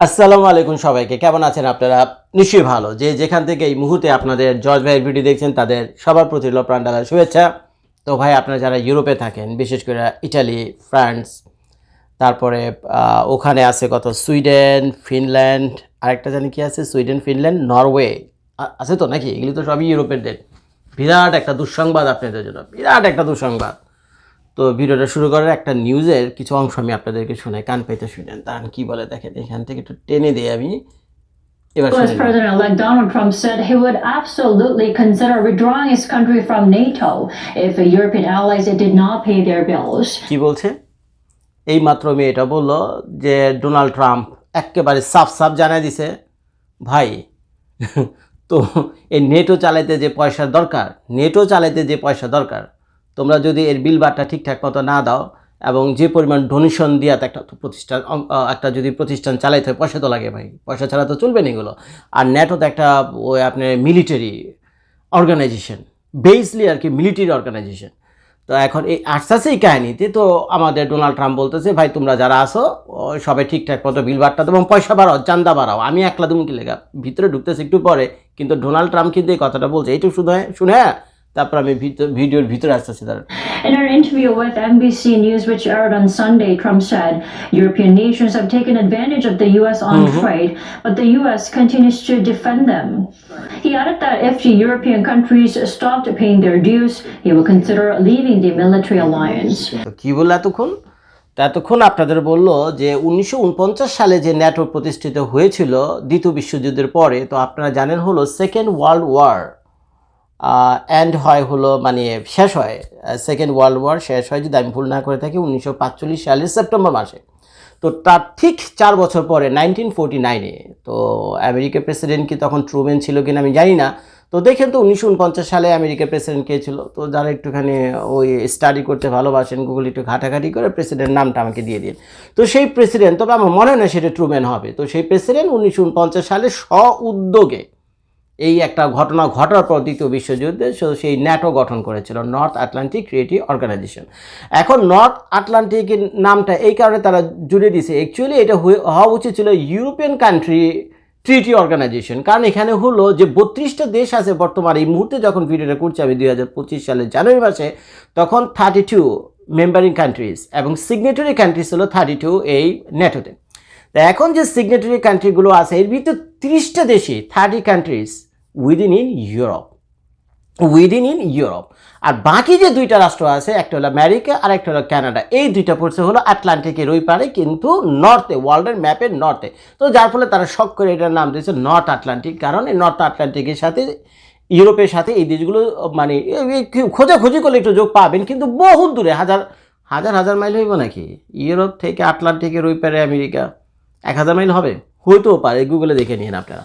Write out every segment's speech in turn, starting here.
আসসালামু আলাইকুম সবাইকে। কেমন আছেন আপনারা? নিশ্চয়ই ভালো। যে যেখান থেকে এই মুহূর্তে আপনাদের জর্জ ভাইয়ের ভিডিও দেখছেন, তাদের সবার প্রতি হলো প্রাণ ঢালার শুভেচ্ছা। তো ভাই, আপনারা যারা ইউরোপে থাকেন, বিশেষ করে ইটালি, ফ্রান্স, তারপরে ওখানে আছে কত? সুইডেন, ফিনল্যান্ড, আরেকটা জানি কি আছে? Sweden, Finland, Norway. আছে তো নাকি? এগুলি তো সবই ইউরোপের দেশ বিরাট একটা দুঃসংবাদ আপনাদের জন্য। বিরাট একটা দুঃসংবাদ। তো ভিডিওটা শুরু করার একটা নিউজের কিছু অংশ আমি আপনাদেরকে শুনে কান পেতে শুনেন তার কি বলে দেখেন এখান থেকে একটু টেনে দিই আমি এবার US। President-elect Donald Trump said he would absolutely consider withdrawing his country from NATO if European allies did not pay their bills. কি বলছে এই মাত্র মেয়েটা বলল যে ডোনাল্ড ট্রাম্প একেবারে সাফ সাফ জানাই দিছে ভাই তো এই নেটো চালাইতে যে পয়সার দরকার নেটো চালাইতে যে পয়সা দরকার তোমরা যদি এর বিল বারটা ঠিকঠাক মতো না দাও এবং যে পরিমাণ ডোনেশন দিয়া একটা প্রতিষ্ঠান একটা যদি প্রতিষ্ঠান চালাইতে হয়, পয়সা তো লাগে ভাই। পয়সা ছাড়া তো চলবে না এগুলো। আর নেটো তো একটা ওই আপনার মিলিটারি অর্গানাইজেশন বেসলি আর কি মিলিটারি অর্গানাইজেশন তো এখন এই এই কাহিনীতে তো আমাদের ডোনাল্ড ট্রাম্প বলতেছে, ভাই, তোমরা যারা আসো সবাই ঠিকঠাক মতো বিল বাড়টা এবং পয়সা বাড়াও, চান্দা বাড়াও। আমি একলা তুমি কি লেগা। ভিতরে ঢুকতেছি একটু পরে, কিন্তু ডোনাল্ড ট্রাম্প কিন্তু এই কথাটা বলছে, এইটুকু শুনে শুনে হ্যাঁ? তারপর আমি ভিডিওর ভিতরে আসতেছি তার In an interview with NBC News, which aired on Sunday, Trump said European nations have taken advantage of the U.S. on mm -hmm. trade, but the U.S. continues to defend them. He added that if the European countries stopped paying their dues, he will consider leaving the military alliance. কী বলল এতক্ষণ তো এতক্ষণ আপনাদের বলল যে উনিশশো উনপঞ্চাশ সালে যে ন্যাটো প্রতিষ্ঠিত হয়েছিল দ্বিতীয় বিশ্বযুদ্ধের পরে তো আপনারা জানেন হলো সেকেন্ড ওয়ার্ল্ড ওয়ার অ্যান্ড হয় হলো মানে শেষ হয় সেকেন্ড ওয়ার্ল্ড ওয়ার শেষ হয়, যদি আমি ভুল না করে থাকি, উনিশশো সালের সেপ্টেম্বর মাসে। তো তার ঠিক চার বছর পরে নাইনটিন ফোরটি নাইনে তো আমেরিকার প্রেসিডেন্ট কি তখন ট্রুম্যান ছিল কিনা আমি জানি না। তো দেখেন তো, উনিশশো উনপঞ্চাশ সালে আমেরিকার প্রেসিডেন্ট কে ছিল, তো যারা একটুখানি ওই স্টাডি করতে ভালোবাসেন গুগল একটু ঘাটাঘাটি করে প্রেসিডেন্ট নামটা আমাকে দিয়ে দিন। তো সেই প্রেসিডেন্ট তবে আমার মনে হয় না সেটা ট্রুম্যান হবে। তো সেই প্রেসিডেন্ট উনিশশো উনপঞ্চাশ সালে স্ব উদ্যোগে এই একটা ঘটনা ঘটার পর দ্বিতীয় বিশ্বযুদ্ধে সেই ন্যাটো গঠন করেছিল নর্থ আটলান্টিক ক্রিয়েটিভ অর্গানাইজেশন এখন নর্থ আটলান্টিক নামটা এই কারণে তারা জুড়ে দিয়েছে। অ্যাকচুয়ালি এটা হওয়া উচিত ছিল ইউরোপিয়ান কান্ট্রি ট্রিটি অর্গানাইজেশন কারণ এখানে হলো যে বত্রিশটা দেশ আছে বর্তমানে, এই মুহূর্তে যখন ভিডিওটা করছি আমি দুই হাজার পঁচিশ সালের জানুয়ারি মাসে, তখন থার্টি টু মেম্বারিং কান্ট্রিজ এবং সিগনেটরি কান্ট্রিজ হলো থার্টি টু এই ন্যাটোতে। এখন যে সিগনেটরি কান্ট্রিগুলো আছে, এর ভিতরে তিরিশটা দেশে thirty countries within in Europe within in Europe আর বাকি যে দুইটা রাষ্ট্র আছে, একটা হলো আমেরিকা আর একটা হলো কানাডা, এই দুইটা পড়ছে হলো আটলান্টিকের ওই পারে, কিন্তু নর্থে ওয়ার্ল্ডের ম্যাপের নর্থে। তো যার ফলে তারা শখ করে এটার নাম দিয়েছে নর্থ আটলান্টিক কারণ এই নর্থ আটলান্টিকের সাথে, ইউরোপের সাথে এই দেশগুলো মানে খোঁজাখুঁজি করলে একটু যোগ পাবেন, কিন্তু বহু দূরে, হাজার হাজার হাজার মাইল হইব নাকি? ইউরোপ থেকে আটলান্টিকের ওই পারে আমেরিকা, এক হাজার মাইল হবে? হইতেও পারে গুগলে দেখে নিন আপনারা।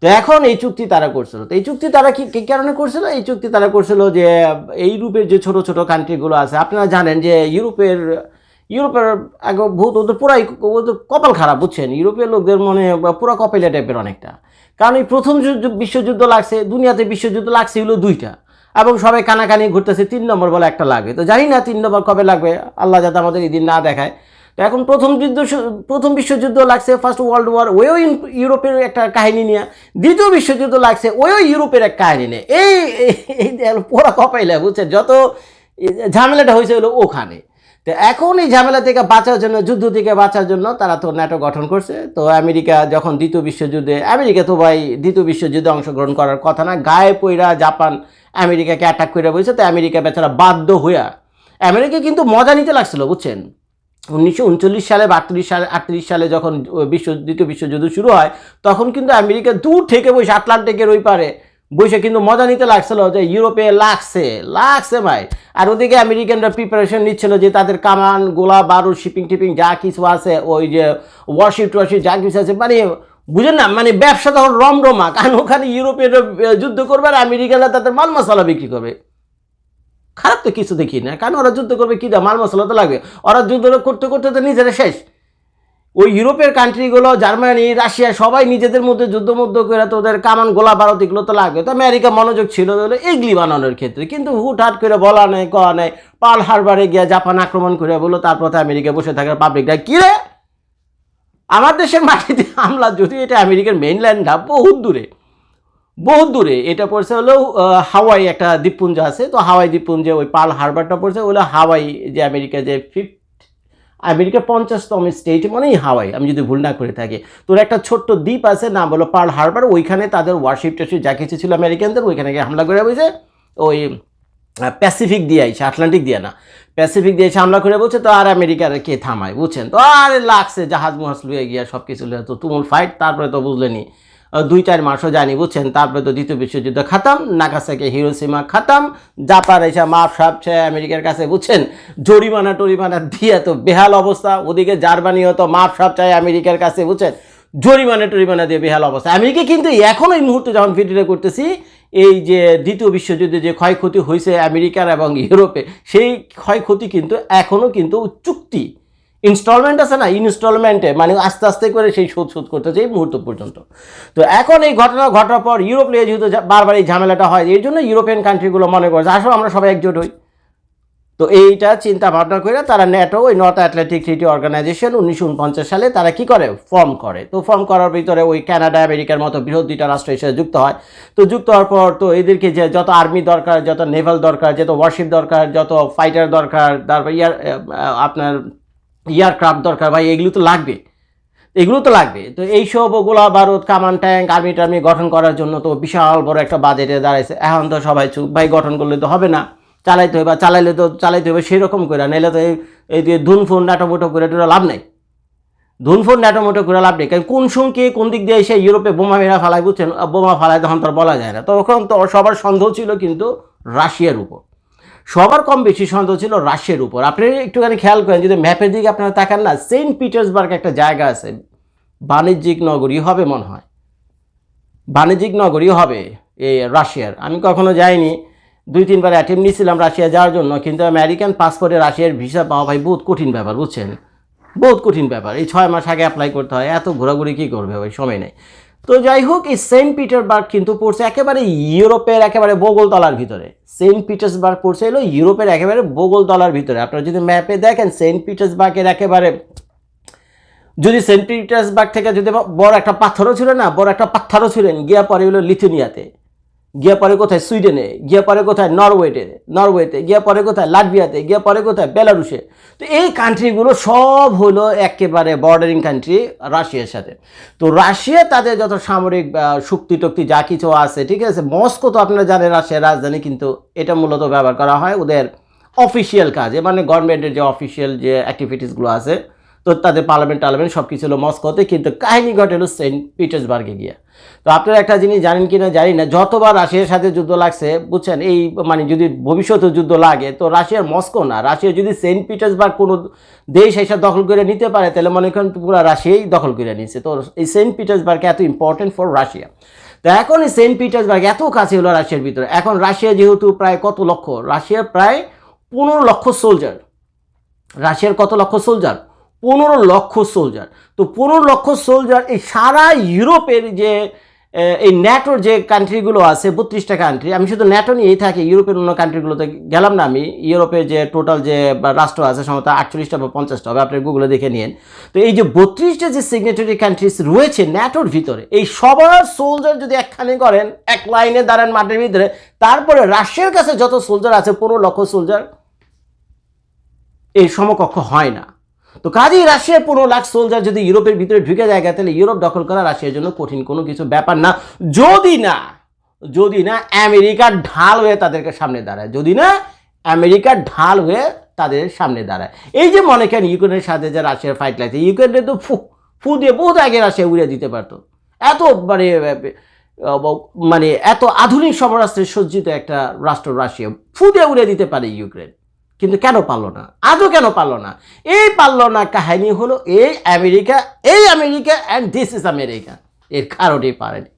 তো এখন এই চুক্তি তারা করছিল। তো এই চুক্তি তারা কি কি কারণে করছিল? এই চুক্তি তারা করছিল যে, এই ইউরোপের যে ছোট ছোট কান্ট্রিগুলো আছে, আপনারা জানেন যে ইউরোপের ইউরোপের আগে বহুত ওদের পুরাই, ওদের কপাল খারাপ, বুঝছেন? ইউরোপের লোকদের মনে পুরো কপাইলা টাইপের অনেকটা। কারণ এই প্রথম যুদ্ধ- বিশ্বযুদ্ধ লাগছে, দুনিয়াতে বিশ্বযুদ্ধ লাগছে হলো দুইটা। এবং সবাই কানাকানি ঘুরতেছে, তিন নম্বর বলে একটা লাগবে তো জানি না তিন নম্বর কবে লাগবে, আল্লাহ যাতে আমাদের এই দিন না দেখায়। এখন প্রথম যুদ্ধ প্রথম বিশ্বযুদ্ধ লাগছে ফার্স্ট ওয়ার্ল্ড ওয়ার ওয়েও ইউরোপের একটা কাহিনী নিয়ে। দ্বিতীয় বিশ্বযুদ্ধ লাগছে ওয়েও ইউরোপের এক কাহিনী নিয়ে। এই, এই- পুরা কপাইলে, বুঝছেন? যত ঝামেলাটা হয়েছে হলো ওখানে। তো এখন এই ঝামেলা থেকে বাঁচার জন্য, যুদ্ধ থেকে বাঁচার জন্য তারা তো ন্যাটো গঠন করছে। তো আমেরিকা যখন দ্বিতীয় বিশ্বযুদ্ধে, আমেরিকা তো ভাই দ্বিতীয় বিশ্বযুদ্ধে অংশগ্রহণ করার কথা না, গায়ে পইরা জাপান আমেরিকাকে অ্যাটাক করে বলছে তো আমেরিকা বেচারা বাধ্য হইয়া, আমেরিকা কিন্তু মজা নিতে লাগছিল, বুঝছেন? উনিশশো উনচল্লিশ সালে বা সালে, আটত্রিশ সালে যখন বিশ্ব, দ্বিতীয় বিশ্বযুদ্ধ শুরু হয়, তখন কিন্তু আমেরিকা দূর থেকে বসে আটলান্টিকের ওই পারে বসে কিন্তু মজা নিতে লাগছিল যে ইউরোপে লাগছে লাগছে ভাই। আর ওদিকে আমেরিকানরা প্রিপারেশন নিচ্ছিল যে তাদের কামান, গোলা, বারুদ শিপিং টিপিং যা কিছু আছে, ওই যে ওয়ারশিপ টওয়ারশিপ যা কিছু আছে মানে বুঝেন না মানে ব্যবসা তখন রমরমা, কারণ ওখানে ইউরোপের যুদ্ধ করবে আর আমেরিকানরা তাদের মাল মশলা বিক্রি করবে। খারাপ তো কিছু দেখি না। কারণ ওরা যুদ্ধ করবে কী দেয়? মাল মশলা তো লাগবে। ওরা যুদ্ধ করতে করতে তো নিজেরা শেষ। ওই ইউরোপের কান্ট্রিগুলো জার্মানি, রাশিয়া, সবাই নিজেদের মধ্যে যুদ্ধ মধ্য করে তো ওদের কামান গোলা বারত এগুলো তো লাগবে। তো আমেরিকা মনোযোগ ছিল এগলি বানানোর ক্ষেত্রে। কিন্তু হুটহাট করে বলা নেই, কওয়া নেই। পাল হারবারে গিয়ে জাপান আক্রমণ করে বলল, তারপর আমেরিকা বসে থাকার পাবলিকটা কী রে? আমার দেশের মাটিতে হামলা, যদি এটা আমেরিকার মেইনল্যান্ড না, বহুত দূরে। বহুত দূরে। এটা পড়ছে হলো হাওয়াই একটা দ্বীপপুঞ্জ আছে। তো হাওয়াই দ্বীপপুঞ্জে ওই পাল হারবারটা পড়ছে হলো হাওয়াই, যে আমেরিকা যে ফিফথ, আমেরিকার পঞ্চাশতম স্টেট মানেই হাওয়াই, আমি যদি ভুল না করে থাকি। তোর একটা ছোট্ট দ্বীপ আছে, নাম হলো পার্ল হারবার, ওইখানে তাদের ওয়ারশিপ টারশিপ যা কিছু ছিল আমেরিকানদের, ওইখানে গিয়ে হামলা করে বসে, ওই প্যাসিফিক দিয়ে আইছে আটলান্টিক দিয়ে না। প্যাসিফিক দিয়ে হামলা করে বলছে তো আর আমেরিকার কে থামায়, বুঝছেন? তো আরে লাগছে, জাহাজ মহাজ লুয়ে গিয়া সব কিছু তো তুমুল ফাইট তারপরে তো বুঝলেনি। দুই চার মাসও জানি, বুঝছেন? তারপরে তো দ্বিতীয় বিশ্বযুদ্ধ খাতাম, নাগাসাকে, হিরোসীমা খাতাম, জাপান এসে মাপ সাপছে আমেরিকার কাছে, বুঝছেন? জরিমানা টরিমানা দিয়ে তো বেহাল অবস্থা, ওদিকে জার্মানি হতো মাপ সাপ চায় আমেরিকার কাছে, বুঝছেন? জরিমানা টরিমানা দিয়ে বেহাল অবস্থা। আমেরিকা কিন্তু এখন এই মুহূর্তে যখন ভিডিওটা করতেছি, এই যে দ্বিতীয় বিশ্বযুদ্ধে যে ক্ষয়ক্ষতি হয়েছে আমেরিকার এবং ইউরোপে, সেই ক্ষয়ক্ষতি কিন্তু এখনও কিন্তু চুক্তি। ইনস্টলমেন্ট আছে না ইনস্টলমেন্টে মানে আস্তে আস্তে করে সেই শোধ শোধ করতেছে এই মুহূর্ত পর্যন্ত। তো এখন এই ঘটনা ঘটার পর ইউরোপ নিয়ে যেহেতু বারবার এই ঝামেলাটা হয়, এই জন্য ইউরোপিয়ান কান্ট্রিগুলো মনে করছে আসলে আমরা সবাই একজোট হই। তো এইটা চিন্তা ভাবনা করে তারা ন্যাটো ওই নর্থ অ্যাটলান্টিক ট্রিটি অর্গানাইজেশন উনিশশো উনপঞ্চাশ সালে তারা কি করে? ফর্ম করে। তো ফর্ম করার ভিতরে ওই কানাডা আমেরিকার মতো বৃহৎ দুইটা রাষ্ট্র হিসেবে যুক্ত হয়। তো যুক্ত হওয়ার পর তো এদেরকে যে যত আর্মি দরকার, যত নেভাল দরকার, যত ওয়ারশিপ দরকার, যত ফাইটার দরকার, তারপর ইয়ার আপনার এয়ারক্রাফট দরকার ভাই, এগুলো তো লাগবে। এগুলো তো লাগবে। তো এইসব গোলা বারুদ, কামান ট্যাঙ্ক, আর্মি টার্মি গঠন করার জন্য তো বিশাল বড় একটা বাজেটে দাঁড়াইছে। এখন তো সবাই চুপ। ভাই, গঠন করলে তো হবে না। চালাইতে হবে বা চালাইলে তো, চালাইতে হবে সেরকম করে নাইলে তো এই যে ধুন, ফোন নাটোমোটো করে টোটো লাভ নেই। ধুন, ফোন নাটোমোটো করে লাভ নেই। কারণ কোন সঙ্গে, কোন দিক দিয়ে এসে ইউরোপে বোমা মেরা ফালায় বুঝছেন? বোমা ফালায় তখন তো বলা যায় না। তখন তো সবার সন্দেহ ছিল কিন্তু রাশিয়ার উপর। সবার কম বেশি সন্দেহ ছিল রাশিয়ার উপর। আপনি একটুখানি খেয়াল করেন, যদি ম্যাপের দিকে আপনারা তাকান না, সেন্ট পিটার্সবার্গ একটা জায়গা আছে। বাণিজ্যিক নগরী হবে মনে হয়। বাণিজ্যিক নগরী হবে এই রাশিয়ার। আমি কখনো যাইনি, দুই তিনবার অ্যাটেম্প নিয়েছিলাম রাশিয়া যাওয়ার জন্য, কিন্তু আমেরিকান পাসপোর্টে রাশিয়ার ভিসা পাওয়া ভাই বহুত কঠিন ব্যাপার, বুঝছেন? বহুত কঠিন ব্যাপার। এই ছয় মাস আগে অ্যাপ্লাই করতে হয়, এত ঘোরাঘুরি কী করবে ভাই? সময় নেই। তো যাই হোক, এই সেন্ট পিটারবার্গ কিন্তু পড়ছে একেবারে ইউরোপের একেবারে বগলতলার ভিতরে। সেন্ট পিটার্সবার্গ পড়ছে হলো ইউরোপের একেবারে বগলতলার ভিতরে। আপনারা যদি ম্যাপে দেখেন, সেন্ট পিটার্সবার্গের একেবারে যদি সেন্ট পিটার্সবার্গ থেকে যদি বড় একটা পাথরও ছিল না, বড় একটা পাথরও ছিলেন, গিয়া পরে হলো লিথুনিয়াতে। গিয়া পরে কোথায় সুইডেনে, গিয়া পরে কোথায় নরওয়েতে নরওয়েতে, গিয়া পরে কোথায় লাটভিয়াতে, গিয়া পরে কোথায় বেলারুশে। তো এই কান্ট্রিগুলো সব হলো একেবারে বর্ডারিং কান্ট্রি রাশিয়ার সাথে। তো রাশিয়া তাদের যত সামরিক শক্তি টক্তি যা কিছু আছে, ঠিক আছে, মস্কো তো আপনারা জানেন রাশিয়ার রাজধানী, কিন্তু এটা মূলত ব্যবহার করা হয় ওদের অফিসিয়াল কাজে মানে গভর্নমেন্টের যে অফিসিয়াল যে অ্যাক্টিভিটিসগুলো আছে তো তাদের পার্লামেন্ট টার্লামেন্ট সব কিছু হলো মস্কোতে, কিন্তু কাহিনী ঘটে হলো সেন্ট পিটার্সবার্গে গিয়ে। তো আপনারা একটা জিনিস জানেন কি না জানি না, যতবার রাশিয়ার সাথে যুদ্ধ লাগছে, বুঝছেন, এই মানে যদি ভবিষ্যতে যুদ্ধ লাগে, তো রাশিয়ার মস্কো না, রাশিয়া যদি সেন্ট পিটার্সবার্গ কোনো দেশ এসে দখল করে নিতে পারে, তাহলে মনে করেন পুরো রাশিয়াই দখল করে নিচ্ছে তো এই সেন্ট পিটার্সবার্গ এত ইম্পর্টেন্ট ফর রাশিয়া তো এখন এই সেন্ট পিটার্সবার্গ এত কাছে হলো রাশিয়ার ভিতরে। এখন রাশিয়া যেহেতু প্রায় কত লক্ষ? রাশিয়ার প্রায় পনেরো লক্ষ সোলজার রাশিয়ার কত লক্ষ সোলজার পনেরো লক্ষ সোলজার তো পনেরো লক্ষ সোলজার এই সারা ইউরোপের যে এই ন্যাটোর যে কান্ট্রিগুলো আছে, বত্রিশটা কান্ট্রি আমি শুধু ন্যাটো নিয়েই থাকি, ইউরোপের অন্য কান্ট্রিগুলোতে গেলাম না আমি। ইউরোপের যে টোটাল যে রাষ্ট্র আছে, সম্ভবত আটচল্লিশটা বা পঞ্চাশটা হবে, আপনি গুগলে দেখে নিন তো এই যে বত্রিশটা যে সিগনেটারি কান্ট্রিজ রয়েছে ন্যাটোর ভিতরে, এই সবার সোলজার যদি একখানে করেন, এক লাইনে দাঁড়ান মাঠের ভিতরে, তারপরে রাশিয়ার কাছে যত সোলজার আছে, পনেরো লক্ষ সোলজার এই সমকক্ষ হয় না। তো কাজেই রাশিয়ার পনেরো লাখ সোলজার যদি ইউরোপের ভিতরে ঢুকে যায়, তাহলে ইউরোপ দখল করা রাশিয়ার জন্য কঠিন কোনো কিছু ব্যাপার না। যদি না যদি না আমেরিকার ঢাল হয়ে তাদেরকে সামনে দাঁড়ায়, যদি না আমেরিকার ঢাল হয়ে তাদের সামনে দাঁড়ায়। এই যে মনে করেন ইউক্রেনের সাথে যে রাশিয়ার ফাইট লাগছে ইউক্রেনে তো ফু ফু দিয়ে বহুত আগে রাশিয়া উড়ে দিতে পারতো। এত মানে মানে এত আধুনিক সমরাস্ত্রে সজ্জিত একটা রাষ্ট্র রাশিয়া, ফু দিয়ে উড়ে দিতে পারে ইউক্রেন। কিন্তু কেন পারল না? আজও কেন পারল না? এই পারল না কাহিনী হলো এই আমেরিকা এই America and this is America এর কারণেই পারেনি।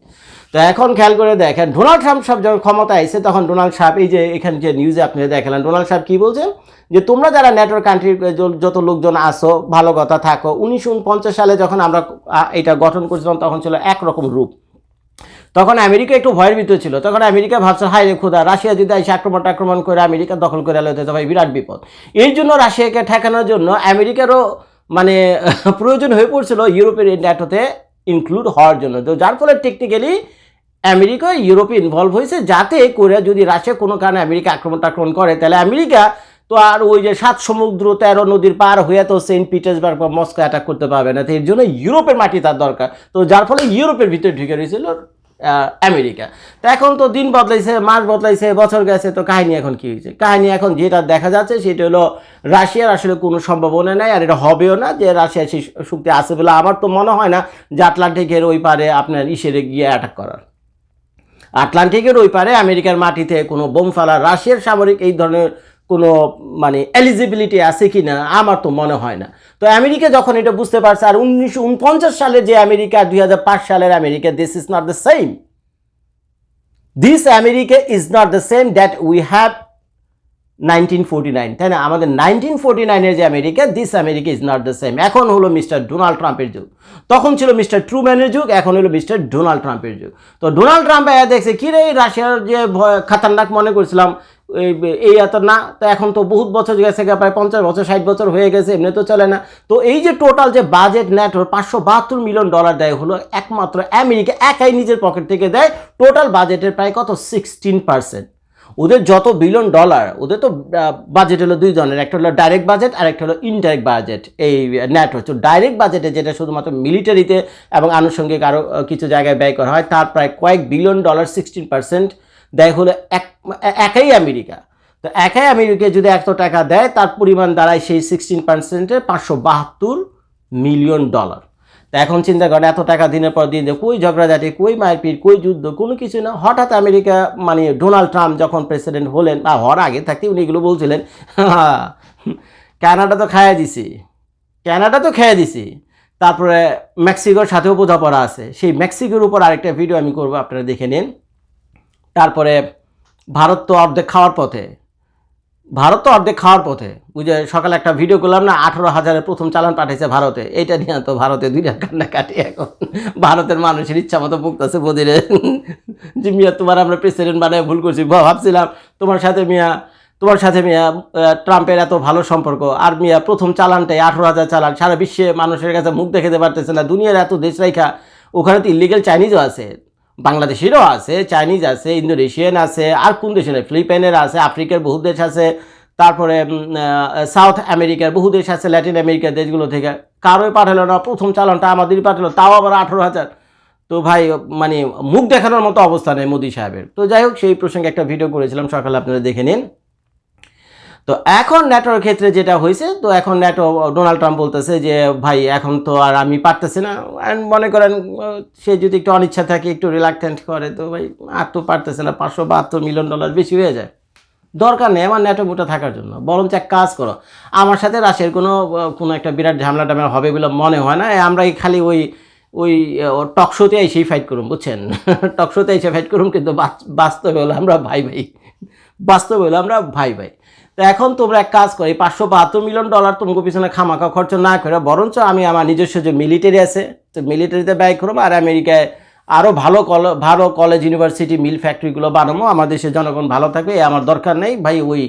তো এখন খেয়াল করে দেখেন, ডোনাল্ড ট্রাম্প সব যখন ক্ষমতা আইসে তখন ডোনাল্ড সাহেব এই যে এখানে যে নিউজে আপনি দেখালেন, ডোনাল্ড সাহেব কী বলছেন যে তোমরা যারা নেটওয়ার্ক কান্ট্রির যত লোকজন আসো ভালো কথা থাকো উনিশশো উনপঞ্চাশ সালে যখন আমরা এটা গঠন করেছিলাম তখন ছিল একরকম রূপ। তখন আমেরিকা একটু ভয়ের ভিতরে ছিল। তখন আমেরিকা ভাবছে হাই রে খোদা, রাশিয়া যদি এসে আক্রমণ আক্রমণ করে আমেরিকা দখল করে আলো তো ভাই বিরাট বিপদ। এই জন্য রাশিয়াকে ঠেকানোর জন্য আমেরিকারও মানে প্রয়োজন হয়ে পড়ছিল ইউরোপের এই ন্যাটোতে ইনক্লুড হওয়ার জন্য। তো যার ফলে টেকনিক্যালি আমেরিকা ইউরোপে ইনভলভ হয়েছে। যাতে করে যদি রাশিয়া কোনো কারণে আমেরিকা আক্রমণ টাক্রমণ করে, তাহলে আমেরিকা তো আর ওই যে সাত সমুদ্র তেরো নদীর পার হয়ে তো সেন্ট পিটার্সবার্গ বা মস্কো অ্যাটাক করতে পারবে না, তো এর জন্য ইউরোপের মাটি তার দরকার। তো যার ফলে ইউরোপের ভিতরে ঢুকে রয়েছিল আমেরিকা। তো এখন তো দিন বদলাইছে, মাস বদলাইছে, বছর গেছে, তো কাহিনী এখন কি হয়েছে কাহিনী এখন যেটা দেখা যাচ্ছে সেটা হলো রাশিয়ার আসলে কোনো সম্ভাবনা নাই, আর এটা হবেও না যে রাশিয়া সেই শক্তি আছে বলে আমার তো মনে হয় না যে আটলান্টিকের ওই পারে আপনার ইসেরে গিয়ে অ্যাটাক করার। আটলান্টিকের ওই পারে আমেরিকার মাটিতে কোনো বোম ফেলা রাশিয়ার সামরিক এই ধরনের কোনো মানে এলিজিবিলিটি আছে কি না আমার তো মনে হয় না। তো আমেরিকা যখন এটা বুঝতে পারছে, আর উনিশশো উনপঞ্চাশ সালে যে আমেরিকা, দুই হাজার পাঁচ সালের America this is not the same this America is not the same that we have nineteen forty nine তাই না? আমাদের নাইনটিন ফোরটি নাইনের যে America this America is not the same এখন হলো মিস্টার ডোনাল্ড ট্রাম্পের যুগ। তখন ছিল মিস্টার ট্রুম্যানের যুগ, এখন হলো মিস্টার ডোনাল্ড ট্রাম্পের যুগ। তো ডোনাল্ড ট্রাম্প দেখছে কি রে এই রাশিয়ার যে খাতারনাক মনে করছিলাম এই এত না, তো এখন তো বহুত বছর গেছে প্রায় পঞ্চাশ বছর, ষাট বছর হয়ে গেছে, এমনি তো চলে না। তো এই যে টোটাল যে বাজেট নেটওয়ার্ক পাঁচশো বাহাত্তর মিলিয়ন ডলার দেয় হলো একমাত্র আমেরিকা, একাই নিজের পকেট থেকে দেয় টোটাল বাজেটের প্রায় কত? সিক্সটিন পার্সেন্ট ওদের যত বিলিয়ন ডলার ওদের তো বাজেট হলো দুই ধরনের একটা হলো ডাইরেক্ট বাজেট আর একটা হলো ইনডাইরেক্ট বাজেট এই নেট তো ডাইরেক্ট বাজেটে যেটা শুধুমাত্র মিলিটারিতে এবং আনুষঙ্গিক আরও কিছু জায়গায় ব্যয় করা হয়, তার প্রায় কয়েক বিলিয়ন ডলার সিক্সটিন পার্সেন্ট দেয় হলো এক, একাই আমেরিকা। তো একাই আমেরিকা যদি এত টাকা দেয়, তার পরিমাণ দাঁড়ায় সেই সিক্সটিন পার্সেন্টে পাঁচশো বাহাত্তর মিলিয়ন ডলার। তা এখন চিন্তা করেন, এত টাকা দিনের পর দিন কই ঝগড়াঝাটি, কই মারপিট, কই যুদ্ধ, কোনো কিছু না। হঠাৎ আমেরিকা মানে ডোনাল্ড ট্রাম্প যখন প্রেসিডেন্ট হলেন, বা হওয়ার আগে থাকতে উনি এগুলো বলছিলেন, কানাডা তো খাইয়া দিছি, কানাডা তো খেয়ে দিছি। তারপরে মেক্সিকোর সাথেও বোঝাপড়া আছে। সেই মেক্সিকোর উপর আরেকটা ভিডিও আমি করব, আপনারা দেখে নিন। তারপরে ভারত তো অর্ধেক খাওয়ার পথে। ভারত তো অর্ধেক খাওয়ার পথে। বুঝে সকালে একটা ভিডিও করলাম না, আঠারো হাজারের প্রথম চালান পাঠিয়েছে ভারতে। এইটা নিয়ে তো ভারতে দুইটা কান্না কাটি এখন। ভারতের মানুষের ইচ্ছা মতো ভুগতেছে বদিরে। যে মিয়া, তোমার আমরা প্রেসিডেন্ট বানায় ভুল করছি। ভাবছিলাম তোমার সাথে মিয়া, তোমার সাথে মিয়া ট্রাম্পের এত ভালো সম্পর্ক। আর মিয়া, প্রথম চালানটাই আঠারো হাজার চালান। সারা বিশ্বে মানুষের কাছে মুখ দেখাতে পারতেছে না। দুনিয়ার এত দেশ রেখা ওখানে তো ইলিগেল চাইনিজও আছে। বাংলাদেশেরও আছে চাইনিজ আছে ইন্দোনেশিয়ান আছে, আর কোন দেশের? ফিলিপাইনের আছে আফ্রিকার বহু দেশ আছে, তারপরে সাউথ আমেরিকার বহু দেশ আছে ল্যাটিন আমেরিকার দেশগুলো থেকে। কারোই পাঠালো না, প্রথম চালানটা আমাদেরই পাঠালো, তাও আবার আঠেরো হাজার। তো ভাই মানে মুখ দেখানোর মতো অবস্থা নেই মোদী সাহেবের। তো যাই হোক, সেই প্রসঙ্গে একটা ভিডিও করেছিলাম, সকালে আপনারা দেখে নিন। তো এখন ন্যাটোর ক্ষেত্রে যেটা হয়েছে, তো এখন ন্যাটো ডোনাল্ড ট্রাম্প বলতেছে যে, ভাই, এখন তো আর আমি পারতেছি না। And মনে করেন সে যদি একটু অনিচ্ছা থাকে, একটু রিলাক্টেন্ট করে, তো ভাই, আর তো পারতেছে না, পাঁচশো বাহাত্তর মিলিয়ন ডলার বেশি হয়ে যায়। দরকার নেই আমার ন্যাটো মোটা থাকার জন্য। বরঞ্চ এক কাজ করো, আমার সাথে রাশিয়ার কোনো কোনো একটা বিরাট ঝামেলা টামেলা হবে বলে মনে হয় না। আমরা এই খালি ওই ওই টক শোতে এসেই ফাইট করুন বুঝছেন? টকশোতে এসে ফাইট করুন কিন্তু বাস্তবে হলো আমরা ভাই ভাই। বাস্তবে হলো আমরা ভাই ভাই। তো এখন তোমরা এক কাজ করো, এই পাঁচশো বাহাত্তর মিলিয়ন ডলার তোমাকে পিছনে খামাখা খরচ না করে, বরঞ্চ আমি আমার নিজস্ব যে মিলিটারি আছে, তো মিলিটারিতে ব্যয় করব, আর আমেরিকায় আরও ভালো কল, ভালো কলেজ ইউনিভার্সিটি মিল ফ্যাক্টরিগুলো বানাবো, আমার দেশের জনগণ ভালো থাকবে আমার দরকার নেই। ভাই, ওই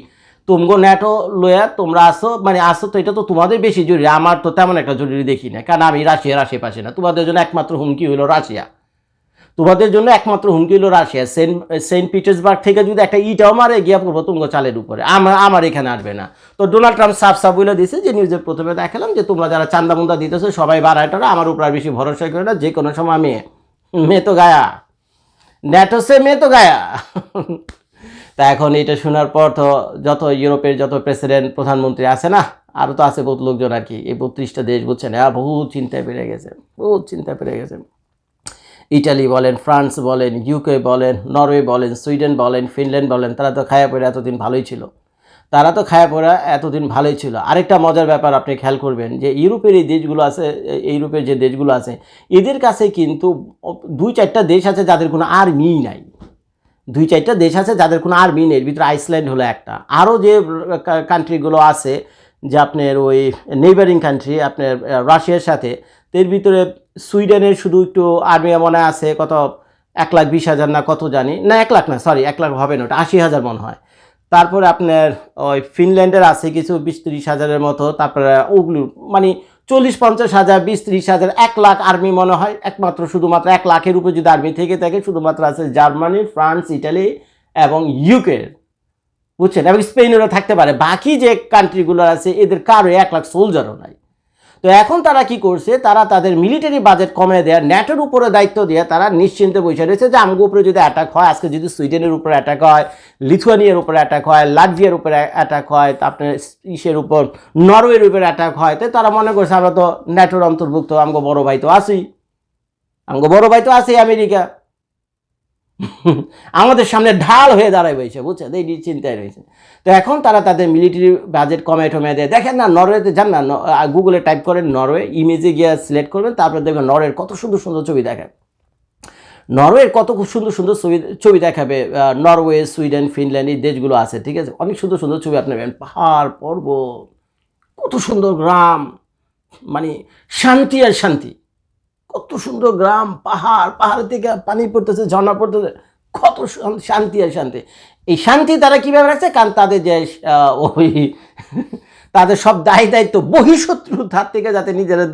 তুমগো ন্যাটো লয়া তোমরা আসো মানে আসো তো, এটা তো তোমাদের বেশি জরুরি, আমার তো তেমন একটা জরুরি দেখি না, কারণ আমি রাশিয়ার আশেপাশে না, তোমাদের জন্য একমাত্র হুমকি হলো রাশিয়া। তোমাদের জন্য একমাত্র হুমকি হলো রাশিয়া। সেন্ট সেন্ট পিটার্সবার্গ থেকে যদি একটা ইটাও মারে, গিয়া পড়ব তুমগো চালের উপরে। আমার আমার এখানে আসবে না। তো ডোনাল্ড ট্রাম্প সাফ সাফ বলে দিয়েছে যে নিউজের প্রথমে দেখালাম যে তোমরা যারা চান্দা মুন্দা দিতেছো, সবাই বাড়াইটারা আমার উপর আর বেশি ভরসা করে না, যে কোনো সময় আমি মেয়ে তো গায়া। ন্যাটো সে মে তো গায়া। তা এখন এটা শোনার পর তো যত ইউরোপের যত প্রেসিডেন্ট, প্রধানমন্ত্রী আছে না আরও তো আছে বহুত লোকজন আর কি। এই বত্রিশটা দেশ বুঝছেন হ্যাঁ বহুত চিন্তায় বেড়ে গেছে, বহুত চিন্তায় বেড়ে গেছে। ইটালি বলেন, ফ্রান্স বলেন ইউকে বলেন, নরওয়ে বলেন, সুইডেন বলেন, ফিনল্যান্ড বলেন, তারা তো খায়া পড়ে এতদিন ভালোই ছিল। তারা তো খায়া পড়া এতদিন ভালোই ছিল। আরেকটা মজার ব্যাপার আপনি খেয়াল করবেন যে ইউরোপের এই দেশগুলো আছে ইউরোপের যে দেশগুলো আছে, এদের কাছে কিন্তু দুই চারটা দেশ আছে যাদের কোনো আর্মিই নাই। দুই চারটা দেশ আছে যাদের কোনো আর্মি নেই ভিতরে আইসল্যান্ড হলো একটা। আরও যে কান্ট্রিগুলো আছে, যে আপনার ওই নেইবারিং কান্ট্রি আপনার রাশিয়ার সাথে এর ভিতরে সুইডেনের শুধু একটু আর্মি মনে আছে কত এক লাখ বিশ হাজার না কত জানি? না, এক লাখ না সরি এক লাখ হবে না, ওটা আশি হাজার মনে হয়। তারপরে আপনার ওই ফিনল্যান্ডের আছে কিছু বিশ তিরিশ হাজারের মতো, তারপরে ওগুলো মানে চল্লিশ পঞ্চাশ হাজার, বিশ ত্রিশ হাজার, এক লাখ আর্মি মনে হয়, একমাত্র শুধুমাত্র এক লাখের উপরে যদি আর্মি থেকে থাকে, শুধুমাত্র আছে জার্মানি, ফ্রান্স, ইটালি এবং ইউকে বুঝছেন? এবং স্পেনেরও থাকতে পারে। বাকি যে কান্ট্রিগুলো আছে, এদের কারও এক লাখ সোলজারও নাই। তো এখন তারা কি করছে? তারা তাদের মিলিটারি বাজেট কমে দেয় ন্যাটোর উপরে দায়িত্ব দিয়ে, তারা নিশ্চিন্তে বসে রয়েছে যে আমগো উপরে যদি অ্যাটাক হয়, আজকে যদি সুইডেনের উপরে অ্যাটাক হয় লিথুয়ানিয়ার উপরে অ্যাটাক হয় লাটভিয়ার উপরে অ্যাটাক হয়, তারপরে ইসের উপর নরওয়ের উপরে অ্যাটাক হয়, তো তারা মনে করছে আমরা তো ন্যাটোর অন্তর্ভুক্ত, আমগো বড় ভাই তো আছি আমগো বড় ভাই তো আছি আমেরিকা। আমাদের সামনে ঢাল হয়ে দাঁড়ায় বসে, বুঝছেন? এই চিন্তায় রয়েছে। তো এখন তারা তাদের মিলিটারি বাজেট কমে টমে দেয়। দেখেন না, নরওয়েতে যান না গুগলে টাইপ করেন নরওয়ে ইমেজে গিয়ে সিলেক্ট করবেন, তারপরে দেখবেন নরওয়ের কত সুন্দর সুন্দর ছবি দেখায়। নরওয়ের কত খুব সুন্দর সুন্দর ছবি ছবি দেখাবে নরওয়ে, সুইডেন, ফিনল্যান্ড, এই দেশগুলো আছে, ঠিক আছে? অনেক সুন্দর সুন্দর ছবি আপনি পাবেন পাহাড়, পর্বত, কত সুন্দর গ্রাম মানে শান্তি আর শান্তি। কত সুন্দর গ্রাম, পাহাড় পাহাড় থেকে পানি পড়তেছে, ঝর্ণা পড়তেছে, কত শান্তি আর শান্তি। এই শান্তি তারা কীভাবে রাখছে? কারণ তাদের যে ওই তাদের সব দায় দায়িত্ব বহিঃশত্রুর হাত থেকে যাতে নিজেরা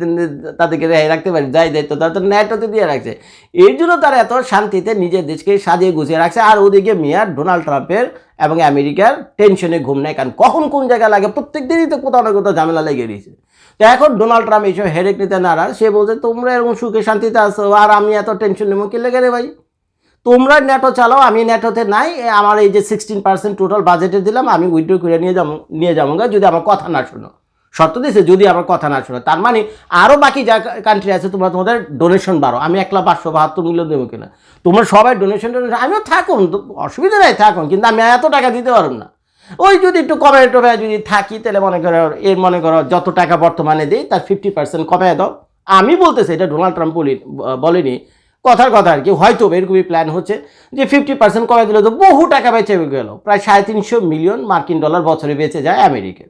তাদেরকে রেহাই রাখতে পারে। দায় দায়িত্ব তারা তো ন্যাটোতে দিয়ে রাখছে। এর জন্য তারা এত শান্তিতে নিজের দেশকে সাজিয়ে গুছিয়ে রাখছে। আর ওদিকে মেয়ার ডোনাল্ড ট্রাম্পের এবং আমেরিকার টেনশনে ঘুম নেয় কারণ কখন কোন জায়গায় লাগে, প্রত্যেক দিনই তো কোথাও না কোথাও ঝামেলা লেগে রয়েছে। তো এখন ডোনাল্ড ট্রাম্প এইসব হেরেক নিতে নারাজ। সে বলছে, তোমরা এরকম সুখে শান্তিতে আসো আর আমি এত টেনশন নেব কি লেগে রে ভাই? তোমরা ন্যাটো চালাও, আমি ন্যাটোতে নাই আমার এই যে সিক্সটিন পার্সেন্ট টোটাল বাজেটে দিলাম, আমি উইথড্র করে নিয়ে যাব নিয়ে যাব যদি আমার কথা না শোনো। শর্ত দিয়েছে যদি আমার কথা না শোনো। তার মানে আরও বাকি যা কান্ট্রি আছে, তোমরা তোমাদের ডোনেশন বাড়ো আমি একলা পাঁচশো বাহাত্তর মিলিয়ন দেবো কিনা? তোমরা সবাই ডোনেশন টোনেশন আমিও থাকুন, অসুবিধা নাই, থাকুন, কিন্তু আমি এত টাকা দিতে পারব না। ওই যদি একটু কমে টমে যদি থাকি, তাহলে মনে করো এর মনে করো যত টাকা বর্তমানে দেই, তার ফিফটি পার্সেন্ট কমে দাও। আমি বলতেছি, এটা ডোনাল্ড ট্রাম্প বলি, বলেনি। কথার কথা আর কি, হয়তো এরকমই প্ল্যান হচ্ছে যে ফিফটি পার্সেন্ট কমে দিলে তো বহু টাকা বেঁচে গেল। প্রায় সাড়ে তিনশো মিলিয়ন মার্কিন ডলার বছরে বেঁচে যায় আমেরিকা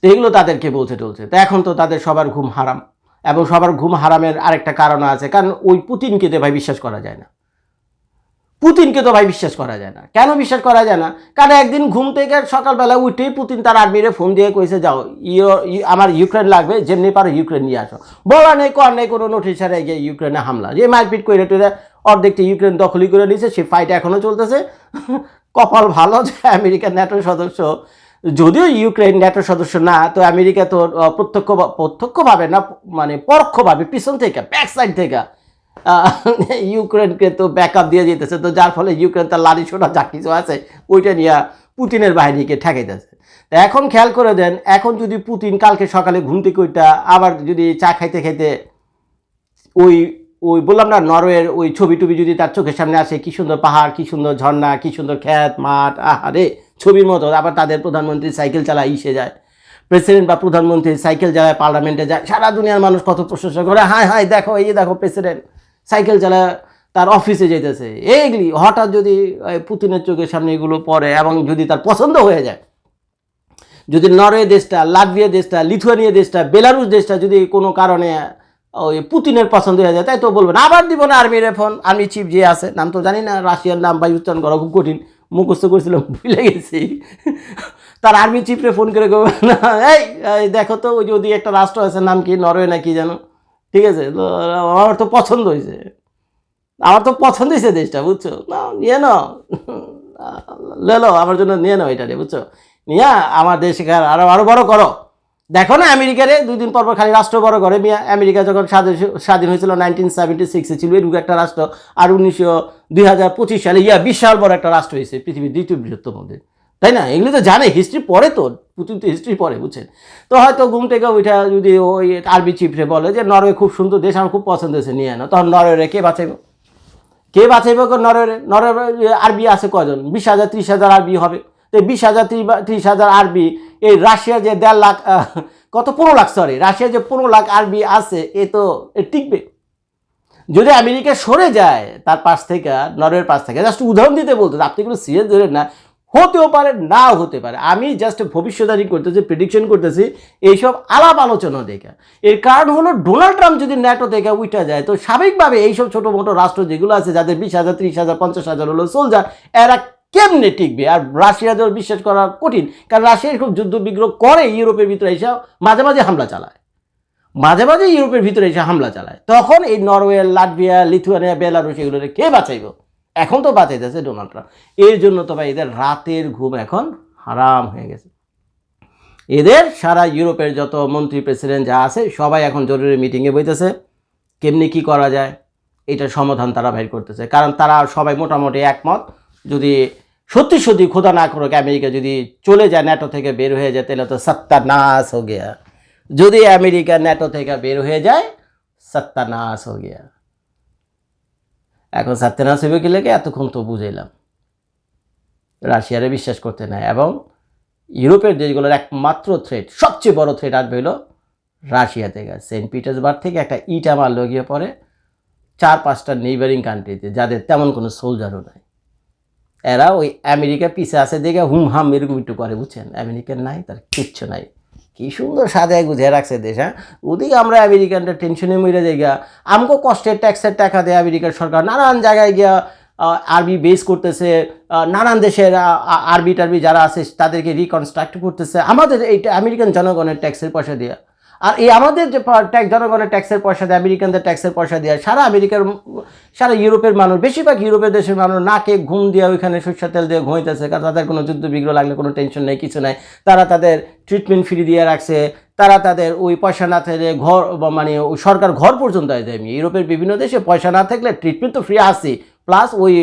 তো এগুলো তাদেরকে বলছে টলছে তো এখন তো তাদের সবার ঘুম হারাম। এবং সবার ঘুম হারামের আরেকটা কারণ আছে, কারণ ওই পুতিনকে তো ভাই বিশ্বাস করা যায় না। পুতিনকে তো ভাই বিশ্বাস করা যায় না। কেন বিশ্বাস করা যায় না? কারণ একদিন ঘুম থেকে সকালবেলা উঠেই পুতিন তার আর্মিরে ফোন দিয়ে কইছে, যাও, ইয়ো আমার ইউক্রেন লাগবে, যেমনি পারো ইউক্রেন নিয়ে আসো। বলা নেই, কর নেই, কোনো নোটিশ ছাড়া গিয়ে ইউক্রেনে হামলা। যে মারপিট করে টেরে অর্ধেকটা ইউক্রেন দখলই করে নিয়েছে সে ফাইট এখনও চলতেছে। কপাল ভালো যে আমেরিকার ন্যাটোর সদস্য। যদিও ইউক্রেন ন্যাটোর সদস্য না, তো আমেরিকা তো প্রত্যক্ষ প্রত্যক্ষভাবে না মানে পরোক্ষভাবে পিছন থেকে ব্যাক সাইড থেকে ইউক্রেনকে তো ব্যাকআপ দিয়ে যেতেছে তো যার ফলে ইউক্রেন তার লারি সোনা যা কিছু আছে, ওইটা নিয়ে পুতিনের বাহিনীকে ঠেকাইতেছে। তো এখন খেয়াল করে দেন, এখন যদি পুতিন কালকে সকালে ঘুম থেকে ওইটা আবার যদি চা খাইতে খাইতে ওই ওই বললাম না, নরওয়ের ওই ছবি টবি যদি তার চোখের সামনে আসে, কি সুন্দর পাহাড়, কী সুন্দর ঝর্ণা, কী সুন্দর ক্ষেত, মাঠ, আহারে, ছবির মতো, আবার তাদের প্রধানমন্ত্রী সাইকেল চালায়, ইসে যায়। প্রেসিডেন্ট বা প্রধানমন্ত্রী সাইকেল চালায়, পার্লামেন্টে যায়, সারা দুনিয়ার মানুষ কত প্রশংসা করে হাই হাই দেখো, এই দেখো, প্রেসিডেন্ট। সাইকেল চালায় তার অফিসে যেতেছে এইগুলি হঠাৎ যদি পুতিনের চোখের সামনে এগুলো পড়ে এবং যদি তার পছন্দ হয়ে যায়, যদি নরওয়ে দেশটা লাটভিয়া দেশটা, লিথুয়ানিয়া দেশটা বেলারুস দেশটা যদি কোনো কারণে ওই পুতিনের পছন্দ হয়ে যায়, তাই তো বলবেন আবার দিব না আর্মির ফোন। আর্মি চিফ যে আছে, নাম তো জানি না, রাশিয়ার নাম বা উচ্চারণ করা খুব কঠিন। মুখস্থ করেছিলাম, ভুলে গেছি। তার আর্মি চিফরে ফোন করে না, এই দেখো তো, ওই যে ওদিকে একটা রাষ্ট্র আছে, নাম কি? নরওয়ে না কি জানো ঠিক আছে? আমার তো পছন্দ হয়েছে আমার তো পছন্দ হয়েছে দেশটা, বুঝছ? না, নিয়ে নাও। লেলো আমার জন্য নিয়ে নাও এটা রে বুঝছ? নিয়ে, আমার দেশকে আর- আরও আরও বড় করো। দেখো না, আমেরিকারে দুই দিন পর পর খালি রাষ্ট্র বড় করে মিয়া। আমেরিকা যখন স্বাধীন স্বাধীন হয়েছিল নাইনটিন সেভেন্টি সিক্সে ছিল এরকম একটা রাষ্ট্র। আর উনিশশো দুই হাজার পঁচিশ সালে, ইয়া, বিশাল বড় একটা রাষ্ট্র হয়েছে, পৃথিবীর দ্বিতীয় বৃহত্তম দেশ। তাই না? এগুলো তো জানে হিস্ট্রি পড়ে তো পুতিন তো হিস্ট্রি পড়ে, বুঝছেন? তো হয়তো ঘুম থেকে ওইটা যদি ওই আরবি চিফরে বলে যে, নরওয়ে খুব সুন্দর দেশ, আমার খুব পছন্দ হয়েছে, নিয়ে আনো তখন নরওয়ে কে বাঁচাইব? কে বাঁচাইব নরওয়ে নরওয়ে আরবি আছে কজন বিশ হাজার, ত্রিশ হাজার আরবি হবে। তো বিশ হাজার, ত্রিশ হাজার আরবি, এই রাশিয়া যে দেড় লাখ কত? পনেরো লাখ সরি রাশিয়া যে পনেরো লাখ আরবি আছে, এ তো টিকবে। যদি আমেরিকা সরে যায়, তার পাশ থেকে, নরওয়ের পাশ থেকে জাস্ট উদাহরণ দিতে বলতো, আপনি কোনো সিরিয়াস ধরেন না হতেও পারে, নাও হতে পারে। আমি জাস্ট ভবিষ্যৎবাণী করতেছি প্রেডিকশন করতেছি, এইসব আলাপ আলোচনা দেখে। এর কারণ হলো ডোনাল্ড ট্রাম্প যদি ন্যাটো থেকে উঠা যায়, তো স্বাভাবিকভাবে এইসব ছোটো মোটো রাষ্ট্র যেগুলো আছে, যাদের বিশ হাজার, ত্রিশ হাজার, পঞ্চাশ হাজার হলো সোলজার এরা কেমনে টিকবে? আর রাশিয়াদের বিশ্বাস করা কঠিন, কারণ রাশিয়া খুব যুদ্ধ বিগ্রহ করে ইউরোপের ভিতরে এসে মাঝে মাঝে হামলা চালায়। মাঝে মাঝে ইউরোপের ভিতরে এসে হামলা চালায়। তখন এই নরওয়ে, লাটভিয়া, লিথুয়ানিয়া, বেলারুশ, এগুলোরে কে বাঁচাইব? এখন তো বাঁচাইতেছে ডোনাল্ড ট্রাম্প এর জন্য তো ভাই এদের রাতের ঘুম এখন হারাম হয়ে গেছে। এদের সারা ইউরোপের যত মন্ত্রী, প্রেসিডেন্ট যা আছে, সবাই এখন জরুরি মিটিংয়ে বইতেছে। কেমনি কি করা যায় এটার সমাধান তারা বাইর করতেছে। কারণ তারা সবাই মোটামুটি একমত, যদি সত্যি সত্যি খোদা না করুক আমেরিকা, যদি চলে যায় ন্যাটো থেকে বের হয়ে যায়, তাহলে তো সত্তা নাশ হো গিয়া। যদি আমেরিকা ন্যাটো থেকে বের হয়ে যায় সত্তা নাশ হো গিয়া। এখন সত্যানাশ হবে কি লেগে এতক্ষণ তো বুঝাইলাম। রাশিয়ারে বিশ্বাস করতে নাই এবং ইউরোপের দেশগুলোর একমাত্র থ্রেট সবচেয়ে বড় থ্রেট আসবে হলো রাশিয়া থেকে সেন্ট পিটার্সবার্গ থেকে একটা ইটা মারল গিয়ে পরে চার পাঁচটা নেইবারিং কান্ট্রিতে যাদের তেমন কোনো সোলজারও নাই। এরা ওই আমেরিকা পিছে আছে দেখে হুম হাম এরকম একটু করে, বুঝছেন? আমেরিকার নাই, তার কিচ্ছু নাই। কি সুন্দর সাজায় গুছিয়ে রাখছে দেশ হ্যাঁ? ওদিকে আমরা আমেরিকানটা টেনশনে মরে যাই গিয়া আমাকেও কষ্টের ট্যাক্সের টাকা দেয় আমেরিকার সরকার। নানান জায়গায় গিয়া আরবি বেস করতেছে নানান দেশের আরবি টারবি যারা আছে, তাদেরকে রিকনস্ট্রাক্ট করতেছে। আমাদের এইটা আমেরিকান জনগণের ট্যাক্সের পয়সা দিয়ে। আর এই আমাদের যে ট্যাক্স, জনগণের ট্যাক্সের পয়সা দেয়, আমেরিকানদের ট্যাক্সের পয়সা দিয়ে, সারা আমেরিকার সারা ইউরোপের মানুষ, বেশিরভাগ ইউরোপের দেশের মানুষ নাকে ঘুম দিয়ে ওইখানে সরষের তেল দিয়ে ঘুমাইতেছে, কারণ তাদের কোনো যুদ্ধ বিগ্রহ লাগলে কোনো টেনশন নেই, কিছু নাই। তারা তাদের ট্রিটমেন্ট ফ্রি দিয়ে রাখছে, তারা তাদের ওই পয়সা না থাকলে ঘর মানে ওই সরকার ঘর পর্যন্ত দেয়নি ইউরোপের বিভিন্ন দেশে পয়সা না থাকলে ট্রিটমেন্ট তো ফ্রি আসে প্লাস ওই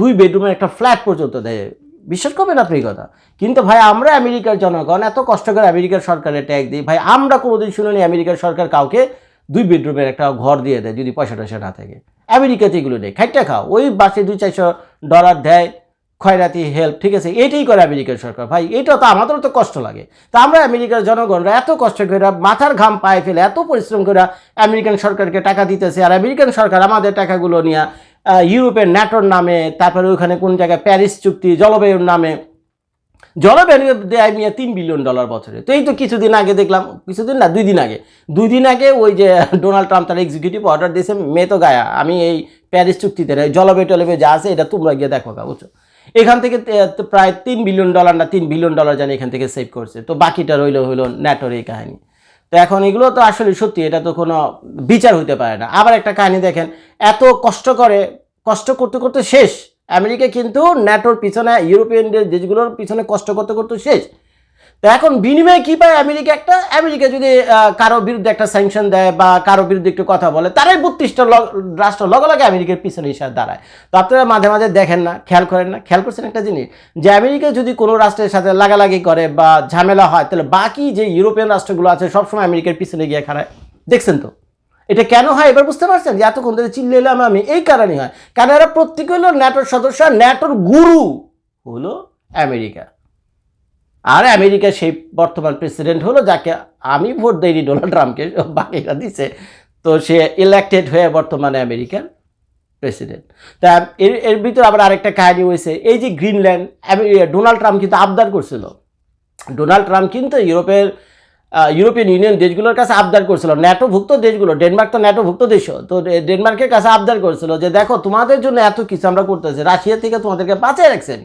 দুই বেডরুমের একটা ফ্ল্যাট পর্যন্ত দেয়। বিশ্বাস করবেন আপনি কথা। কিন্তু ভাই, আমরা আমেরিকার জনগণ, এত কষ্ট করে আমেরিকার সরকারের ট্যাগ দিই। ভাই, আমরা কোনোদিন শুনিনি আমেরিকার সরকার কাউকে দুই বেডরুমের একটা ঘর দিয়ে দেয়, যদি পয়সা টয়সা না থাকে। আমেরিকাতে এগুলো নেই। খাইটা খাও। ওই বাসে দুই চারশো ডলার দেয়, খয়রাতি, হেল্প, ঠিক আছে? এটাই করে আমেরিকার সরকার। ভাই, এটা তো আমাদেরও তো কষ্ট লাগে। তা আমরা আমেরিকার জনগণরা এত কষ্ট করে মাথার ঘাম পায়ে ফেলে, এত পরিশ্রম করে আমেরিকান সরকারকে টাকা দিতেছে, আর আমেরিকান সরকার আমাদের টাকাগুলো নিয়ে ইউরোপের ন্যাটোর নামে, তারপরে ওখানে কোন জায়গায় প্যারিস চুক্তি, জলবায়ুর নামে। জলবায়ু দেয় মিয়া তিন বিলিয়ন ডলার বছরে। তো এই তো কিছুদিন আগে দেখলাম, কিছুদিন না, দুই দিন আগে। দুই দিন আগে ওই যে ডোনাল্ড ট্রাম্প তার এক্সিকিউটিভ অর্ডার দিয়েছে, মে তো গায়া। আমি এই প্যারিস চুক্তিতে জলবায়ু টলবায়ু যা আছে, এটা তোমরা গিয়ে দেখো বুঝছ এখান থেকে প্রায় তিন বিলিয়ন ডলার না, তিন বিলিয়ন ডলার জানি এখান থেকে সেভ করছে। তো বাকিটা রইল, হইল ন্যাটোর এই কাহিনী। তো এখন এগুলো তো আসলে সত্যি, এটা তো কোনো বিচার হইতে পারে না। আবার একটা কাহিনী দেখেন, এত কষ্ট করে, কষ্ট করতে করতে শেষ। আমেরিকা কিন্তু ন্যাটোর পিছনে ইউরোপিয়ান দেশগুলোর পিছনে কষ্ট করতে করতে শেষ। তো এখন বিনিময়ে কি পায় আমেরিকা একটা? আমেরিকা যদি কারও বিরুদ্ধে একটা স্যাংশন দেয় বা কারও বিরুদ্ধে একটু কথা বলে, তারাই বত্রিশটা রাষ্ট্র লগে লগে আমেরিকার পিছনে এসে দাঁড়ায়। তো আপনারা মাঝে মাঝে দেখেন না, খেয়াল করেন না। খেয়াল করছেন একটা জিনিস, যে আমেরিকা যদি কোনো রাষ্ট্রের সাথে লাগালাগি করে বা ঝামেলা হয়, তাহলে বাকি যে ইউরোপিয়ান রাষ্ট্রগুলো আছে, সবসময় আমেরিকার পিছনে গিয়ে খাড়ায়। দেখছেন তো? এটা কেন হয়? এবার বুঝতে পারছেন যে এতক্ষণ ধরে চিল্লে এলাম আমি, এই কারণেই হয়। কারণ এরা প্রত্যেকে হলো ন্যাটোর সদস্য ন্যাটোর গুরু হলো আমেরিকা। আর আমেরিকার সেই বর্তমান প্রেসিডেন্ট হলো যাকে আমি ভোট দেইনি, ডোনাল্ড ট্রাম্পকে বাকিরা দিছে। তো সে ইলেক্টেড হয়ে বর্তমানে আমেরিকার প্রেসিডেন্ট। তা এর এর ভিতরে আবার আরেকটা কাহিনী হয়েছে, এই যে গ্রিনল্যান্ড ডোনাল্ড ট্রাম্প কিন্তু আবদার করছিল। ডোনাল্ড ট্রাম্প কিন্তু ইউরোপের ইউরোপিয়ান ইউনিয়ন দেশগুলোর কাছে আবদার করছিল। ন্যাটোভুক্ত দেশগুলো, ডেনমার্ক তো ন্যাটোভুক্ত দেশও, তো ডেনমার্কের কাছে আবদার করছিল যে, দেখো, তোমাদের জন্য এত কিছু আমরা করতেছি, রাশিয়া থেকে তোমাদেরকে বাঁচিয়ে রাখছেন।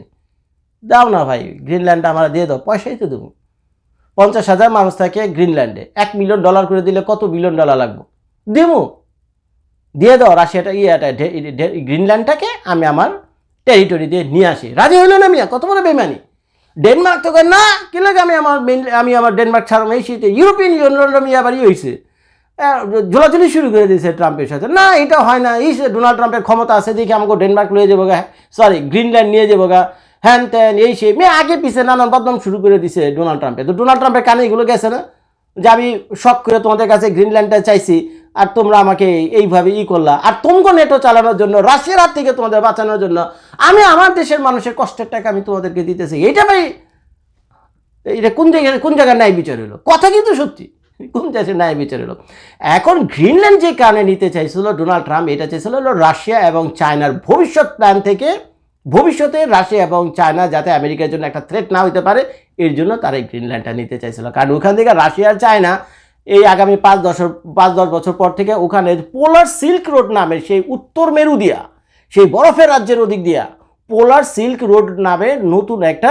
দাও না ভাই গ্রিনল্যান্ড আমরা দিয়ে দাও, পয়সাই তো দেবো। পঞ্চাশ হাজার মানুষ থাকে গ্রিনল্যান্ডে এক মিলিয়ন ডলার করে দিলে কত বিলিয়ন ডলার লাগবে? দেবো। দিয়ে দাও, রাশিয়াটা, ইয়েটা গ্রিনল্যান্ডটাকে আমি আমার টেরিটরি দিয়ে নিয়ে আসি। রাজি হইল না মিয়া? কত বড় বেমানি ডেনমার্ক তো না, কি লাগে আমি আমার আমি আমার ডেনমার্ক ছাড়াম এই শীতে ইউরোপিয়ান ইউনিয়ন আমি আবার ই হয়েছে ঝোলাঝুলি শুরু করে দিয়েছে ট্রাম্পের সাথে। না, এটা হয় না, এই ডোনাল্ড ট্রাম্পের ক্ষমতা আছে, দেখে আমাকে ডেনমার্ক নিয়ে যাব গা সরি গ্রিনল্যান্ড নিয়ে যাব গা। হ্যান ত্যান, এই সেই। মেয়ে আগে পিছে নানান বদনাম শুরু করে দিছে ডোনাল্ড ট্রাম্পে তো ডোনাল্ড ট্রাম্পের কানে এগুলো গেছে না? যে আমি শখ করে তোমাদের কাছে গ্রিনল্যান্ডটা চাইছি আর তোমরা আমাকে এইভাবে ই করলা। আর তোমগো নেটো চালানোর জন্য, রাশিয়ার হাত থেকে তোমাদের বাঁচানোর জন্য, আমি আমার দেশের মানুষের কষ্টের টাকা আমি তোমাদেরকে দিতেছি। এটা ভাই এটা কোন জায়গায় কোন জায়গায় ন্যায় বিচার হলো? কথা কিন্তু সত্যি। কোন দেশে ন্যায় বিচার হলো? এখন গ্রিনল্যান্ড যে কারণে নিতে চাইছিল ডোনাল্ড ট্রাম্প এটা চাইছিল হলো রাশিয়া এবং চায়নার ভবিষ্যৎ প্ল্যান থেকে ভবিষ্যতে রাশিয়া এবং চায়না যাতে আমেরিকার জন্য একটা থ্রেট না হতে পারে, এর জন্য তারা এই গ্রিনল্যান্ডটা নিতে চাইছিল। কারণ ওখান থেকে রাশিয়া আর চায়না এই আগামী পাঁচ দশ পাঁচ দশ বছর পর থেকে ওখানে পোলার সিল্ক রোড নামে সেই উত্তর মেরু দিয়া, সেই বরফের রাজ্যের ওদিক দিয়া পোলার সিল্ক রোড নামে নতুন একটা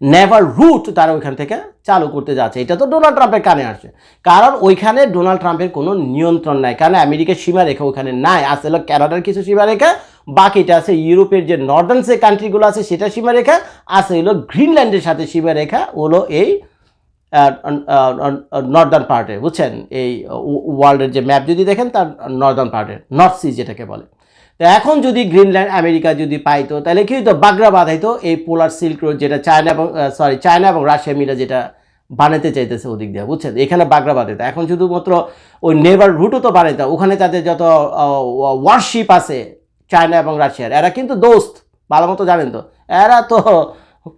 নেভার রুট তারা ওইখান থেকে চালু করতে যাচ্ছে। এটা তো ডোনাল্ড ট্রাম্পের কানে আসছে কারণ ওইখানে ডোনাল্ড ট্রাম্পের কোনো নিয়ন্ত্রণ নাই। কারণ আমেরিকার সীমারেখা ওখানে নাই। আসলে ক্যানাডার কিছু সীমারেখা বাকিটা আছে ইউরোপের যে নর্দার্ন যে কান্ট্রিগুলো আছে, সেটা সীমারেখা, আছে হলো গ্রিনল্যান্ডের সাথে সীমারেখা, হলো এই নর্দার্ন পার্টে বুঝছেন? এই ওয়ার্ল্ডের যে ম্যাপ যদি দেখেন, তার নর্দার্ন পার্টের নর্থ সি যেটাকে বলে। তো এখন যদি গ্রিনল্যান্ড, আমেরিকা যদি পাইতো, তাহলে কি হতো বাগড়া বাঁধাইতো এই পোলার সিল্ক রোড যেটা চায়না এবং সরি চায়না এবং রাশিয়া মিলে যেটা বানাতে চাইতেছে ওদিক দিয়ে, বুঝছেন? এখানে বাগড়া বাঁধাইতো এখন শুধুমাত্র ওই নেভার রুটও তো বানাইতো, ওখানে তাদের যত ওয়ারশিপ আছে চায়না এবং রাশিয়ার। এরা কিন্তু দোস্ত ভালো মতো জানেন তো। এরা তো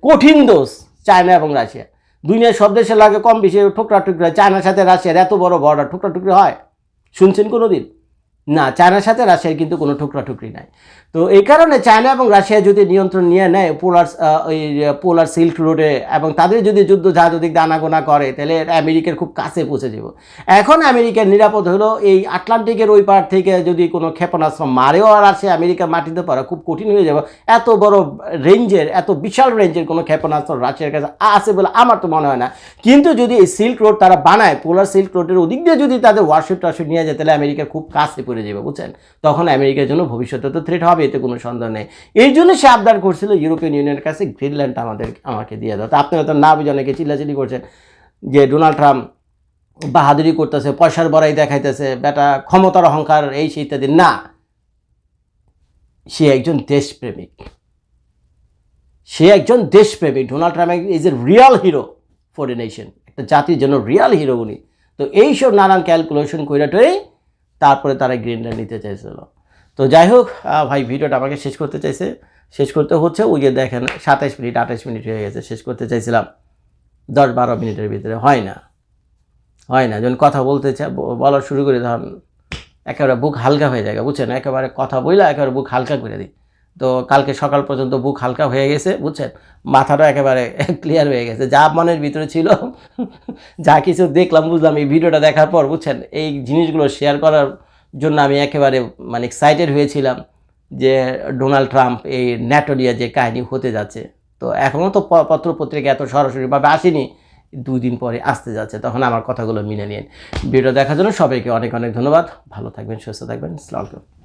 কঠিন দোষ চায়না এবং রাশিয়া। দুনিয়ার সব দেশের লাগে কম বেশি ঠোকরা টুকরা, চায়নার সাথে রাশিয়ার এত বড় বর্ডার ঠোকরা টুকরি হয়। শুনছেন কোনো দিন না, চায়নার সাথে রাশিয়ার কিন্তু কোনো ঠোকরা টুকরি নাই। তো এই কারণে চায়না এবং রাশিয়া যদি নিয়ন্ত্রণ নিয়ে নেয়, পোলার ওই পোলার সিল্ক রোডে এবং তাদের যদি যুদ্ধ জাহাজ ওদিক দানাগোনা করে, তাহলে আমেরিকার খুব কাছে পৌঁছে যাব। এখন আমেরিকার নিরাপদ হলো এই আটলান্টিকের ওই পার থেকে যদি কোনো ক্ষেপণাস্ত্র মারেও আর আসে আমেরিকার মাটিতে পড়া, খুব কঠিন হয়ে যাবে। এত বড় রেঞ্জের, এত বিশাল রেঞ্জের কোনো ক্ষেপণাস্ত্র রাশিয়ার কাছে আছে বলে আমার তো মনে হয় না। কিন্তু যদি এই সিল্ক রোড তারা বানায়, পোলার সিল্ক রোডের ওদিক দিয়ে যদি তাদের ওয়ারশিপ টারশিপ নিয়ে যায়, তাহলে আমেরিকার খুব কাছে পড়ে যাবে বুঝছেন? তখন আমেরিকার জন্য ভবিষ্যতে তো থ্রেট হবে, এতে কোনো সন্দেহ নেই। এই জন্য সে আবদার করছিল ইউরোপিয়ান ইউনিয়নের কাছে গ্রিনল্যান্ড আমাদের, আমাকে দিয়ে দাও। তো আপনারা তো না বুঝে অনেকে চিল্লাচিল্লি করছেন যে ডোনাল্ড ট্রাম্প বাহাদুরি করতেছে, পয়সার বড়াই দেখাইতেছে, বেটা ক্ষমতার অহংকার, এই সেই ইত্যাদি। না, সে একজন দেশপ্রেমিক। সে একজন দেশপ্রেমিক। Donald Trump is a real hero for a nation একটা জাতির জন্য রিয়াল হিরো উনি। তো এইসব নানান ক্যালকুলেশন কইরাটই তারপরে তারা গ্রিনটা নিতে চাইছিল। তো যাই হোক ভাই, ভিডিওটা আমাকে শেষ করতে চাইছে। শেষ করতে হচ্ছে ওই যে দেখেন, সাতাইশ মিনিট, আঠাইশ মিনিট হয়ে গেছে, শেষ করতে চাইছিলাম। দশ বারো মিনিটের ভিতরে হয় না। হয় না, যখন কথা বলতে চাই বলা শুরু করে ধরুন একেবারে বুক হালকা হয়ে যায় বুঝছেন? একেবারে কথা বললে একেবারে বুক হালকা করে দিই। তো কালকে সকাল পর্যন্ত বুক হালকা হয়ে গেছে, বুঝছেন? মাথাটা একেবারে ক্লিয়ার হয়ে গেছে। যা মনের ভিতরে ছিল, যা কিছু দেখলাম, বুঝলাম, এই ভিডিওটা দেখার পর, বুঝছেন? এই জিনিসগুলো শেয়ার করার জন্য আমি একেবারে মানে এক্সাইটেড হয়েছিলাম যে ডোনাল্ড ট্রাম্প এই ন্যাটোরিয়া যে কাহিনী হতে যাচ্ছে। তো এখনও তো পত্র পত্রিকা এত সরাসরিভাবে আসেনি, দুই দিন পরে আসতে যাচ্ছে। তখন আমার কথাগুলো মিলে নিন। ভিডিও দেখার জন্য সবাইকে অনেক অনেক ধন্যবাদ। ভালো থাকবেন, সুস্থ থাকবেন। আসসালামু আলাইকুম।